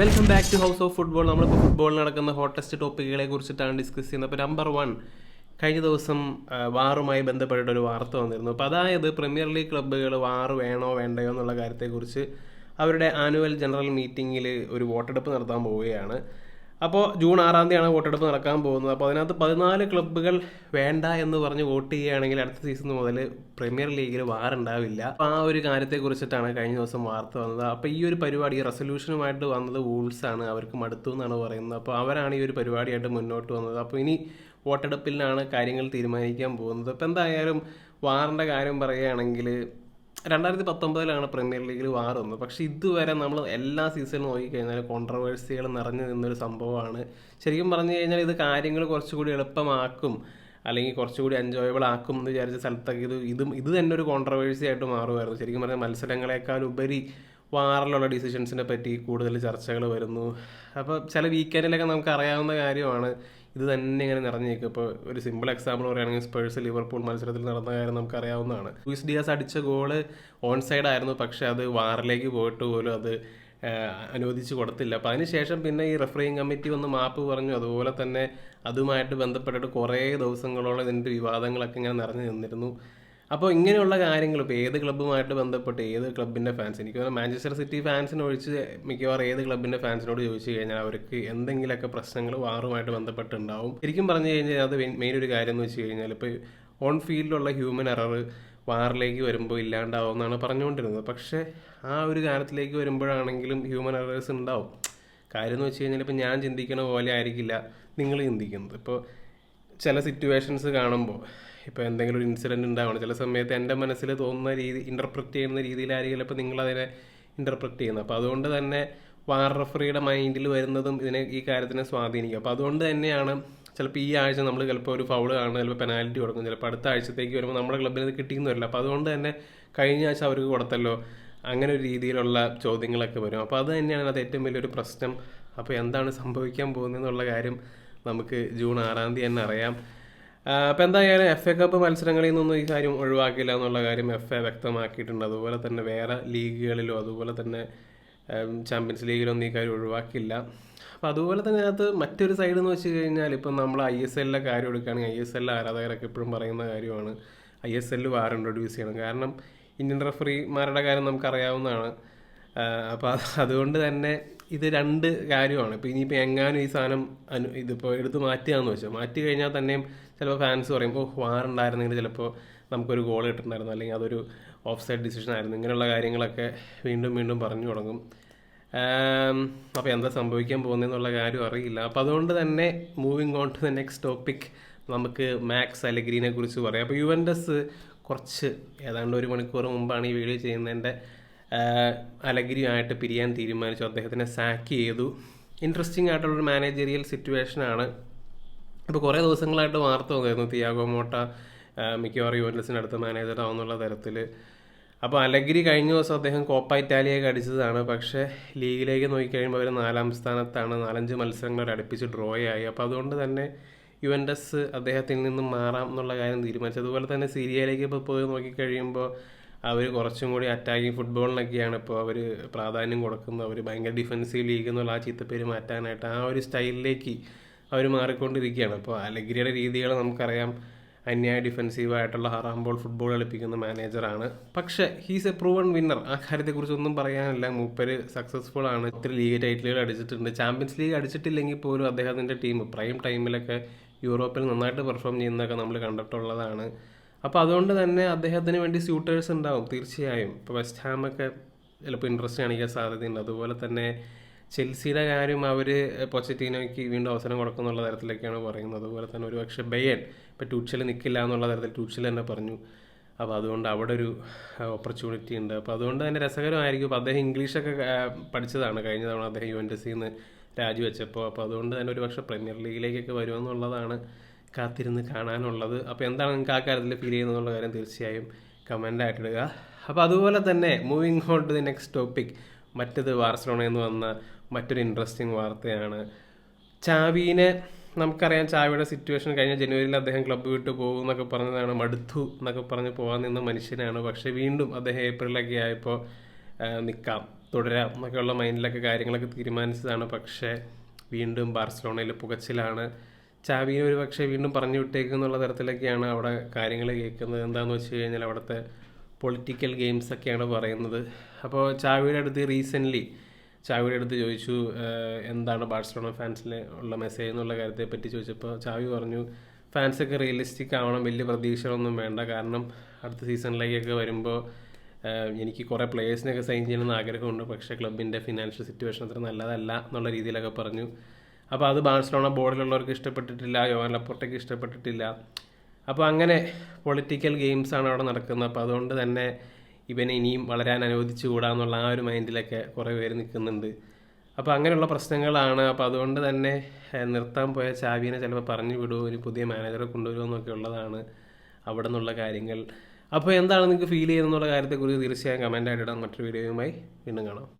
Welcome back to house of football നമ്മളിപ്പോൾ ഫുട്ബോളിൽ നടക്കുന്ന ഹോട്ടസ്റ്റ് ടോപ്പിക്കുകളെ കുറിച്ചിട്ടാണ് ഡിസ്കസ് ചെയ്യുന്നത്. അപ്പോൾ നമ്പർ വൺ കഴിഞ്ഞ ദിവസം വാറുമായി ബന്ധപ്പെട്ട ഒരു വാർത്ത വന്നിരുന്നു. അപ്പോൾ അതായത് പ്രീമിയർ ലീഗ് ക്ലബ്ബുകൾ വാറ് വേണോ വേണ്ടയോ എന്നുള്ള കാര്യത്തെക്കുറിച്ച് അവരുടെ ആനുവൽ ജനറൽ മീറ്റിങ്ങിൽ ഒരു വോട്ടെടുപ്പ് നടത്താൻ പോവുകയാണ്. അപ്പോൾ ജൂൺ ആറാം തീയതിയാണ് വോട്ടെടുപ്പ് നടക്കാൻ പോകുന്നത്. അപ്പോൾ അതിനകത്ത് പതിനാല് ക്ലബ്ബുകൾ വേണ്ട എന്ന് പറഞ്ഞ് വോട്ട് ചെയ്യുകയാണെങ്കിൽ അടുത്ത സീസൺ മുതൽ പ്രീമിയർ ലീഗിൽ വാറുണ്ടാവില്ല അപ്പോൾ ആ ഒരു കാര്യത്തെക്കുറിച്ചിട്ടാണ് കഴിഞ്ഞ ദിവസം വാർത്ത വന്നത്. അപ്പോൾ ഈ ഒരു പരിപാടി റെസൊല്യൂഷനുമായിട്ട് വന്നത് വൂൾസാണ് അവർക്ക് മടുത്തു എന്നാണ് പറയുന്നത്. അപ്പോൾ അവരാണ് ഈ ഒരു പരിപാടിയായിട്ട് മുന്നോട്ട് വന്നത്. അപ്പോൾ ഇനി വോട്ടെടുപ്പിലാണ് കാര്യങ്ങൾ തീരുമാനിക്കാൻ പോകുന്നത്. അപ്പോൾ എന്തായാലും വാറിന്റെ കാര്യം പറയുകയാണെങ്കിൽ രണ്ടായിരത്തി പത്തൊമ്പതിലാണ് പ്രീമിയർ ലീഗിൽ വാർ വന്നത്. പക്ഷേ ഇതുവരെ നമ്മൾ എല്ലാ സീസണും നോക്കിക്കഴിഞ്ഞാൽ കോൺട്രവേഴ്സികൾ നിറഞ്ഞു നിന്നൊരു സംഭവമാണ്. ശരിക്കും പറഞ്ഞു കഴിഞ്ഞാൽ ഇത് കാര്യങ്ങൾ കുറച്ചുകൂടി എളുപ്പമാക്കും അല്ലെങ്കിൽ കുറച്ചുകൂടി എൻജോയബിൾ ആക്കും എന്ന് വിചാരിച്ച സ്ഥലത്തൊക്കെ ഇത് ഇതും ഇത് തന്നെ ഒരു കോൺട്രവേഴ്സി ആയിട്ട് മാറുമായിരുന്നു. ശരിക്കും പറഞ്ഞാൽ മത്സരങ്ങളെക്കാൾ ഉപരി വാറിലുള്ള ഡിസിഷൻസിനെ പറ്റി കൂടുതൽ ചർച്ചകൾ വരുന്നു. അപ്പോൾ ചില വീക്കെൻഡിലൊക്കെ നമുക്ക് അറിയാവുന്ന കാര്യമാണ്. ഇത് തന്നെ ഇങ്ങനെ നിറഞ്ഞു നിൽക്കും ഇപ്പോൾ ഒരു സിമ്പിൾ എക്സാമ്പിൾ പറയുകയാണെങ്കിൽ സ്പേഴ്സ് ലിവർപൂൾ മത്സരത്തിൽ നടന്ന കാര്യം നമുക്കറിയാവുന്നതാണ്. ലൂയിസ് ഡിയാസ് അടിച്ച ഗോൾ ഓൺ സൈഡ് ആയിരുന്നു. പക്ഷെ അത് വാറിലേക്ക് പോയിട്ട് പോലും അത് അനുവദിച്ച് കൊടുത്തില്ല. അപ്പോൾ അതിനുശേഷം പിന്നെ ഈ റെഫറിങ് കമ്മിറ്റി ഒന്ന് മാപ്പ് പറഞ്ഞു. അതുപോലെ തന്നെ അതുമായിട്ട് ബന്ധപ്പെട്ടിട്ട് കുറേ ദിവസങ്ങളോളം ഇതിന്റെ വിവാദങ്ങളൊക്കെ ഇങ്ങനെ നിറഞ്ഞു നിന്നിരുന്നു. അപ്പോൾ ഇങ്ങനെയുള്ള കാര്യങ്ങൾ ഇപ്പോൾ ഏത് ക്ലബ്ബുമായിട്ട് ബന്ധപ്പെട്ട് ഏത് ക്ലബിന്റെ ഫാൻസ് എനിക്ക് മാഞ്ചസ്റ്റർ സിറ്റി ഫാൻസിനെ ഒഴിച്ച് മിക്കവാറും ഏത് ക്ലബിന്റെ ഫാൻസിനോട് ചോദിച്ചു കഴിഞ്ഞാൽ അവർക്ക് എന്തെങ്കിലുമൊക്കെ പ്രശ്നങ്ങൾ വാറുമായിട്ട് ബന്ധപ്പെട്ടുണ്ടാവും. ശരിക്കും പറഞ്ഞു കഴിഞ്ഞാൽ അത് മെയിൻ ഒരു കാര്യം എന്ന് വെച്ച് കഴിഞ്ഞാൽ ഇപ്പോൾ ഓൺ ഫീൽഡിലുള്ള ഹ്യൂമൻ എറർ വാറിലേക്ക് വരുമ്പോൾ ഇല്ലാണ്ടാവും എന്നാണ് പറഞ്ഞുകൊണ്ടിരുന്നത്. പക്ഷേ ആ ഒരു കാലത്തിലേക്ക് വരുമ്പോഴാണെങ്കിലും ഹ്യൂമൻ എറേഴ്സ് ഉണ്ടാവും. കാര്യം എന്ന് വെച്ച് കഴിഞ്ഞാൽ ഇപ്പോൾ ഞാൻ ചിന്തിക്കുന്ന പോലെ ആയിരിക്കില്ല നിങ്ങൾ ചിന്തിക്കുന്നത്. ഇപ്പോൾ ചില സിറ്റുവേഷൻസ് കാണുമ്പോൾ ഇപ്പോൾ എന്തെങ്കിലും ഒരു ഇൻസിഡന്റ് ഉണ്ടാവണം. ചില സമയത്ത് എന്റെ മനസ്സിൽ തോന്നുന്ന രീതി ഇന്റർപ്രറ്റ് ചെയ്യുന്ന രീതിയിലായിരിക്കില്ല ഇപ്പോൾ നിങ്ങളതിനെ ഇന്റർപ്രറ്റ് ചെയ്യുന്നത്. അപ്പോൾ അതുകൊണ്ട് തന്നെ വാർ റഫറിയുടെ മൈൻഡിൽ വരുന്നതും ഇതിനെ ഈ കാര്യത്തിനെ സ്വാധീനിക്കും. അപ്പോൾ അതുകൊണ്ട് തന്നെയാണ് ചിലപ്പോൾ ഈ ആഴ്ച നമ്മൾ ചിലപ്പോൾ ഒരു ഫൗൾ കാണും ചിലപ്പോൾ പെനാൽറ്റി കൊടുക്കും. ചിലപ്പോൾ അടുത്ത ആഴ്ചത്തേക്ക് വരുമ്പോൾ നമ്മുടെ ക്ലബിന് ഇത് കിട്ടിയെന്ന് വരില്ല അപ്പോൾ അതുകൊണ്ട് തന്നെ കഴിഞ്ഞ ആഴ്ച അവർക്ക് കൊടുത്തല്ലോ. അങ്ങനെ ഒരു രീതിയിലുള്ള ചോദ്യങ്ങളൊക്കെ വരും. അപ്പോൾ അത് തന്നെയാണ് അത് ഏറ്റവും വലിയൊരു പ്രശ്നം. അപ്പോൾ എന്താണ് സംഭവിക്കാൻ പോകുന്നതെന്നുള്ള കാര്യം നമുക്ക് ജൂൺ ആറാം തീയതി തന്നെ അറിയാം. അപ്പോൾ എന്തായാലും എഫ് എ കപ്പ് മത്സരങ്ങളിൽ നിന്നൊന്നും ഈ കാര്യം ഒഴിവാക്കില്ല എന്നുള്ള കാര്യം എഫ് എ വ്യക്തമാക്കിയിട്ടുണ്ട്. അതുപോലെ തന്നെ വേറെ ലീഗുകളിലും അതുപോലെ തന്നെ ചാമ്പ്യൻസ് ലീഗിലൊന്നും ഈ കാര്യം ഒഴിവാക്കില്ല അപ്പോൾ അതുപോലെ തന്നെ അതിനകത്ത് മറ്റൊരു സൈഡ് എന്ന് വെച്ച് കഴിഞ്ഞാൽ ഇപ്പം നമ്മൾ ഐ എസ് എല്ലിലെ കാര്യം എടുക്കുകയാണെങ്കിൽ ഐ എസ് എല്ലിലെ ആരാധകരൊക്കെ എപ്പോഴും പറയുന്ന കാര്യമാണ്. ഐ എസ് എല്ലിൽ വാർ ഇൻട്രൊഡ്യൂസ് ചെയ്യണം. കാരണം ഇന്ത്യൻ റെഫറിമാരുടെ കാര്യം നമുക്കറിയാവുന്നതാണ്. അപ്പോൾ അതുകൊണ്ട് തന്നെ ഇത് രണ്ട് കാര്യമാണ്. ഇപ്പോൾ ഇനിയിപ്പോൾ എങ്ങാനും ഈ സാധനം അനു ഇതിപ്പോൾ എടുത്ത് മാറ്റുകയെന്ന് വെച്ചാൽ മാറ്റി കഴിഞ്ഞാൽ തന്നെയും ചിലപ്പോൾ ഫാൻസ് പറയുമ്പോൾ ഓ വാറുണ്ടായിരുന്നെങ്കിൽ ചിലപ്പോൾ നമുക്കൊരു ഗോൾ കിട്ടുന്നുണ്ടായിരുന്നു. അല്ലെങ്കിൽ അതൊരു ഓഫ് സൈഡ് ഡിസിഷൻ ആയിരുന്നു. ഇങ്ങനെയുള്ള കാര്യങ്ങളൊക്കെ വീണ്ടും വീണ്ടും പറഞ്ഞു തുടങ്ങും. അപ്പോൾ എന്താ സംഭവിക്കാൻ പോകുന്നതെന്നുള്ള കാര്യം അറിയില്ല. അപ്പോൾ അതുകൊണ്ട് തന്നെ moving on to the next topic നമുക്ക് മാക്സ് അലഗ്രീനെ കുറിച്ച് പറയാം. അപ്പോൾ യുവൻഡസ് കുറച്ച് ഏതാണ്ട് ഒരു മണിക്കൂർ മുമ്പാണ് ഈ വീഡിയോ ചെയ്യുന്നതിന്റെ അലഗ്രിയുമായിട്ട് പിരിയാൻ തീരുമാനിച്ചു. അദ്ദേഹത്തിനെ സാക്ക് ചെയ്തു. ഇൻട്രസ്റ്റിംഗ് ആയിട്ടുള്ളൊരു മാനേജറിയൽ സിറ്റുവേഷനാണ് ഇപ്പോൾ കുറേ ദിവസങ്ങളായിട്ട് വാർത്ത വന്നായിരുന്നു തിയാഗോ മോട്ട മിക്കവാറും യുവൻസിന്റെ അടുത്ത മാനേജർ ആവുന്നുള്ള തരത്തിൽ അപ്പോൾ അലഗ്രി കഴിഞ്ഞ ദിവസം അദ്ദേഹം കോപ്പ ഇറ്റാലിയൊക്കെ അടിച്ചതാണ്. പക്ഷേ ലീഗിലേക്ക് നോക്കിക്കഴിയുമ്പോൾ അവർ നാലാം സ്ഥാനത്താണ്. നാലഞ്ച് മത്സരങ്ങൾ അടുപ്പിച്ച് ഡ്രോ ആയി അപ്പോൾ അതുകൊണ്ട് തന്നെ യുവൻഡസ് അദ്ദേഹത്തിൽ നിന്നും മാറാം എന്നുള്ള കാര്യം തീരുമാനിച്ചു. അതുപോലെ തന്നെ സിരിയയിലേക്ക് ഇപ്പോൾ പോയി നോക്കിക്കഴിയുമ്പോൾ അവർ കുറച്ചും കൂടി അറ്റാക്കിങ് ഫുട്ബോളിനൊക്കെയാണ് ഇപ്പോൾ അവർ പ്രാധാന്യം കൊടുക്കുന്നത്. അവർ ഭയങ്കര ഡിഫൻസീവ് ലീഗ് എന്നുള്ള ആ ചീത്തപ്പേര് മാറ്റാനായിട്ട് ആ ഒരു സ്റ്റൈലിലേക്ക് അവർ മാറിക്കൊണ്ടിരിക്കുകയാണ്. അപ്പോൾ അലഗ്രിയുടെ രീതികൾ നമുക്കറിയാം. അന്യായ ഡിഫൻസീവ് ആയിട്ടുള്ള ഹറാംബോൾ ഫുട്ബോൾ കളിപ്പിക്കുന്ന മാനേജറാണ് പക്ഷേ ഹീസ് എ പ്രൂവൺ വിന്നർ ആ കാര്യത്തെക്കുറിച്ചൊന്നും പറയാനില്ല. മൂപ്പര് സക്സസ്ഫുൾ ആണ്. ഒത്തിരി ലീഗ് ടൈറ്റിലുകൾ അടിച്ചിട്ടുണ്ട്. ചാമ്പ്യൻസ് ലീഗ് അടിച്ചിട്ടില്ലെങ്കിൽ പോലും അദ്ദേഹത്തിന്റെ ടീം പ്രൈം ടൈമിലൊക്കെ യൂറോപ്പിൽ നന്നായിട്ട് പെർഫോം ചെയ്യുന്നതൊക്കെ നമ്മൾ കണ്ടിട്ടുള്ളതാണ്. അപ്പോൾ അതുകൊണ്ട് തന്നെ അദ്ദേഹത്തിന് വേണ്ടി സ്യൂട്ടേഴ്സ് ഉണ്ടാവും തീർച്ചയായും. ഇപ്പോൾ വെസ്റ്റ് ഹാമൊക്കെ ചിലപ്പോൾ ഇൻട്രസ്റ്റ് കാണിക്കാൻ സാധ്യതയുണ്ട്. അതുപോലെ തന്നെ ചെൽസിയുടെ കാര്യം അവർ പൊച്ചറ്റീനോയ്ക്ക് വീണ്ടും അവസരം കൊടുക്കുന്നുള്ള തരത്തിലൊക്കെയാണ് പറയുന്നത്. അതുപോലെ തന്നെ ഒരു പക്ഷേ ബെയൻ ഇപ്പോൾ ട്യൂച്ചൽ നിൽക്കില്ല എന്നുള്ള തരത്തിൽ ട്യൂച്ചൽ തന്നെ പറഞ്ഞു. അപ്പോൾ അതുകൊണ്ട് അവിടെ ഒരു ഓപ്പർച്യൂണിറ്റി ഉണ്ട്. അപ്പോൾ അതുകൊണ്ട് തന്നെ രസകരമായിരിക്കും. അപ്പോൾ അദ്ദേഹം ഇംഗ്ലീഷൊക്കെ പഠിച്ചതാണ്. കഴിഞ്ഞ തവണ അദ്ദേഹം യു യുവന്റസിൽ നിന്ന് രാജിവെച്ചപ്പോൾ അപ്പോൾ അതുകൊണ്ട് തന്നെ ഒരു പക്ഷേ പ്രീമിയർ ലീഗിലേക്കൊക്കെ വരുമെന്നുള്ളതാണ് കാത്തിരുന്ന് കാണാനുള്ളത്. അപ്പോൾ എന്താണ് നിങ്ങൾക്ക് ആ കാര്യത്തിൽ ഫീൽ ചെയ്യുന്നതെന്നുള്ള കാര്യം തീർച്ചയായും കമന്റായിട്ടിടുക അപ്പോൾ അതുപോലെ തന്നെ moving on to the next topic മറ്റത് ബാർസലോണയിൽ നിന്ന് വന്ന മറ്റൊരു ഇൻട്രസ്റ്റിംഗ് വാർത്തയാണ്. ചാവീനെ നമുക്കറിയാം ചാവിയുടെ സിറ്റുവേഷൻ കഴിഞ്ഞ ജനുവരിയിൽ അദ്ദേഹം ക്ലബ്ബ് വിട്ടു പോകും എന്നൊക്കെ പറഞ്ഞതാണ് മടുത്തു എന്നൊക്കെ പറഞ്ഞ് പോകാൻ നിന്ന മനുഷ്യനാണ്. പക്ഷേ വീണ്ടും അദ്ദേഹം ഏപ്രിലൊക്കെ ആയപ്പോൾ നിൽക്കാം തുടരാം എന്നൊക്കെയുള്ള മൈൻഡിലൊക്കെ കാര്യങ്ങളൊക്കെ തീരുമാനിച്ചതാണ്. പക്ഷേ വീണ്ടും ബാർസലോണയിൽ പുകച്ചിലാണ്. ചാവിയെ ഒരു പക്ഷേ വീണ്ടും പറഞ്ഞു വിട്ടേക്കും എന്നുള്ള തരത്തിലൊക്കെയാണ് അവിടെ കാര്യങ്ങൾ കേൾക്കുന്നത്. എന്താണെന്ന് വെച്ച് കഴിഞ്ഞാൽ അവിടുത്തെ പൊളിറ്റിക്കൽ ഗെയിംസ് ഒക്കെയാണ് പറയുന്നത്. അപ്പോൾ ചാവിയുടെ അടുത്ത് റീസെന്റ്ലി ചാവിയുടെ അടുത്ത് ചോദിച്ചു എന്താണ് ബാഴ്സലോണ ഫാൻസിന് ഉള്ള മെസ്സേജ് എന്നുള്ള കാര്യത്തെ പറ്റി ചോദിച്ചപ്പോൾ ചാവി പറഞ്ഞു ഫാൻസൊക്കെ റിയലിസ്റ്റിക് ആവണം വലിയ പ്രതീക്ഷകളൊന്നും വേണ്ട. കാരണം അടുത്ത സീസണിലേക്കൊക്കെ വരുമ്പോൾ എനിക്ക് കുറേ പ്ലേയേഴ്സിനെയൊക്കെ സൈൻ ചെയ്യണമെന്ന് ആഗ്രഹമുണ്ട്. പക്ഷേ ക്ലബിന്റെ ഫിനാൻഷ്യൽ സിറ്റുവേഷൻ അത്ര നല്ലതല്ല എന്നുള്ള രീതിയിലൊക്കെ പറഞ്ഞു. അപ്പോൾ അത് ബാഴ്സലോണ ബോർഡിലുള്ളവർക്ക് ഇഷ്ടപ്പെട്ടിട്ടില്ല ലപ്പോർട്ടയ്ക്ക് ഇഷ്ടപ്പെട്ടിട്ടില്ല. അപ്പോൾ അങ്ങനെ പൊളിറ്റിക്കൽ ഗെയിംസാണ് അവിടെ നടക്കുന്നത്. അപ്പോൾ അതുകൊണ്ട് തന്നെ ഇവനെ ഇനിയും വളരാൻ അനുവദിച്ചുകൂടാന്നുള്ള ആ ഒരു മൈൻഡിലൊക്കെ കുറേ പേര് നിൽക്കുന്നുണ്ട്. അപ്പോൾ അങ്ങനെയുള്ള പ്രശ്നങ്ങളാണ്. അപ്പോൾ അതുകൊണ്ട് തന്നെ നിർത്താൻ പോയ ചാവിനെ ചിലപ്പോൾ പറഞ്ഞു വിടുമോ ഒരു പുതിയ മാനേജറെ കൊണ്ടുവരുമോ എന്നൊക്കെ ഉള്ളതാണ് അവിടെ നിന്നുള്ള കാര്യങ്ങൾ. അപ്പോൾ എന്താണ് നിങ്ങൾക്ക് ഫീൽ ചെയ്യുന്നുള്ള കാര്യത്തെക്കുറിച്ച് തീർച്ചയായും കമന്റായിട്ട് ഇടാം. മറ്റൊരു വീഡിയോയുമായി വീണ്ടും കാണാം.